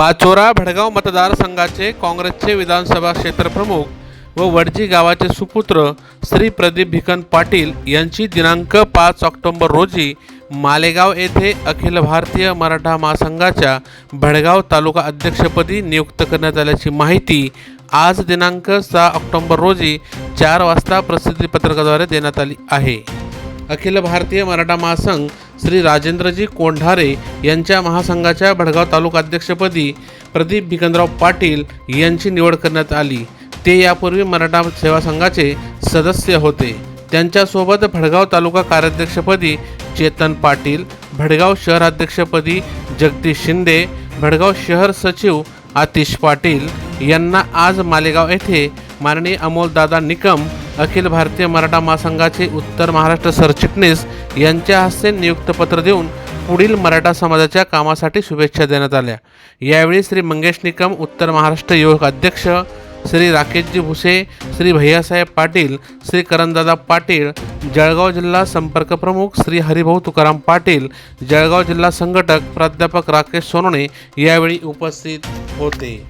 पाचोरा भडगाव मतदारसंघाचे काँग्रेसचे विधानसभा क्षेत्रप्रमुख व वडजी गावाचे सुपुत्र श्री प्रदीप भिकन पाटील यांची दिनांक पाच ऑक्टोबर रोजी मालेगाव येथे अखिल भारतीय मराठा महासंघाच्या भडगाव तालुका अध्यक्षपदी नियुक्त करण्यात आल्याची माहिती आज दिनांक सहा ऑक्टोबर रोजी चार वाजता प्रसिद्धीपत्रकाद्वारे देण्यात आली आहे. अखिल भारतीय मराठा महासंघ श्री राजेंद्रजी कोंढारे यांच्या महासंघाच्या भडगाव तालुका अध्यक्षपदी प्रदीप भिकनराव पाटील यांची निवड करण्यात आली. ते यापूर्वी मराठा सेवा संघाचे सदस्य होते. त्यांच्यासोबत भडगाव तालुका कार्याध्यक्षपदी चेतन पाटील भडगाव शहराध्यक्षपदी जगदीश शिंदे भडगाव शहर सचिव आतिश पाटील यांना आज मालेगाव येथे माननीय अमोलदादा निकम अखिल भारतीय मराठा महासंघाचे उत्तर महाराष्ट्र सरचिटणीस यांच्या हस्ते नियुक्तपत्र देऊन पुढील मराठा समाजाच्या कामासाठी शुभेच्छा देण्यात आल्या. यावेळी श्री मंगेश निकम उत्तर महाराष्ट्र युवक अध्यक्ष श्री राकेशजी भुसे श्री भैयासाहेब पाटील श्री करणदादा पाटील जळगाव जिल्हा संपर्क प्रमुख श्री हरिभाऊ तुकाराम पाटील जळगाव जिल्हा संघटक प्राध्यापक राकेश सोनवणे यावेळी उपस्थित होते.